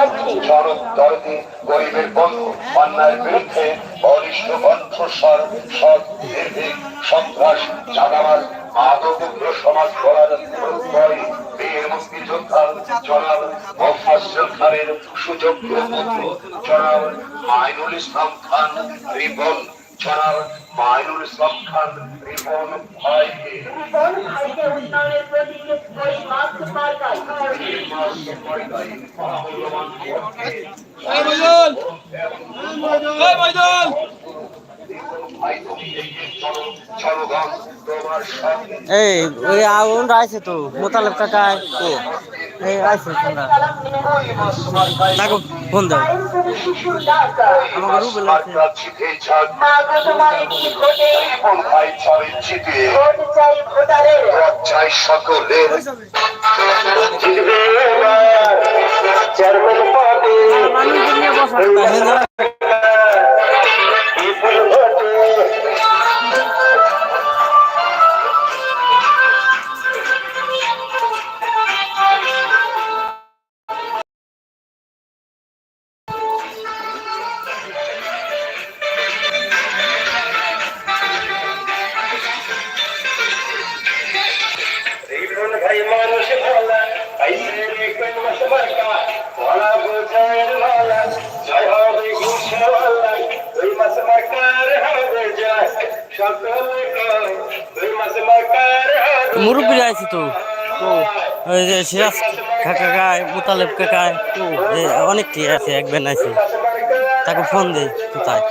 জনক দরদি গরিবের বন্ধু অন্যায়ের বিরুদ্ধে বলিষ্ঠ কণ্ঠস্বর সৎ নির্ভীক সন্ত্রাস চাঁদাবাজ মাদকগ্র সমাজ গড়ার প্রত্যয় বীর মুক্তিযোদ্ধা জনাব মোফাজ্জল খানের সুযোগ্য পুত্র জনাব মাইনুল ইসলাম খান জনাব মাইনুল ইসলাম খান রিপন ভাইকে। কোন ভাইকে উন্নয়নের প্রতীক ওই মাস্ক মার্কায় এই ওই আগুন আছে তো মোতালেব কাকা তো এই আছে তোমরা। তাকে ফোন দাও। আমাকে আছে মার্কা জিতে যাক মুরব্বীরা আছে তো। ওই যে সিরাজ কাকা গায় কাকায় তো অনেকটি আছে, এক আছে তাকে ফোন দে কোথায়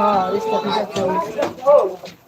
Ah, isso tá tudo aqui.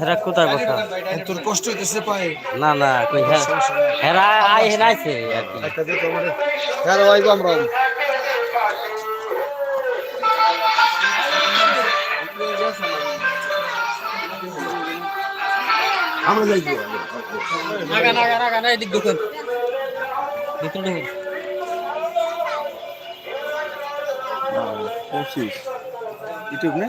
হেরা কোথায় বসা? তোর কষ্ট হইতেছে পায়ে। না না কই হেরা হেরা আই হেনা আছে আর কি। হ্যাঁ ওয়াইব আমরা আমরা যাই নাগা নাগা নাগা না এদিক দেখুন দেখুন দেখুন পঁচিশ। ইউটিউব না?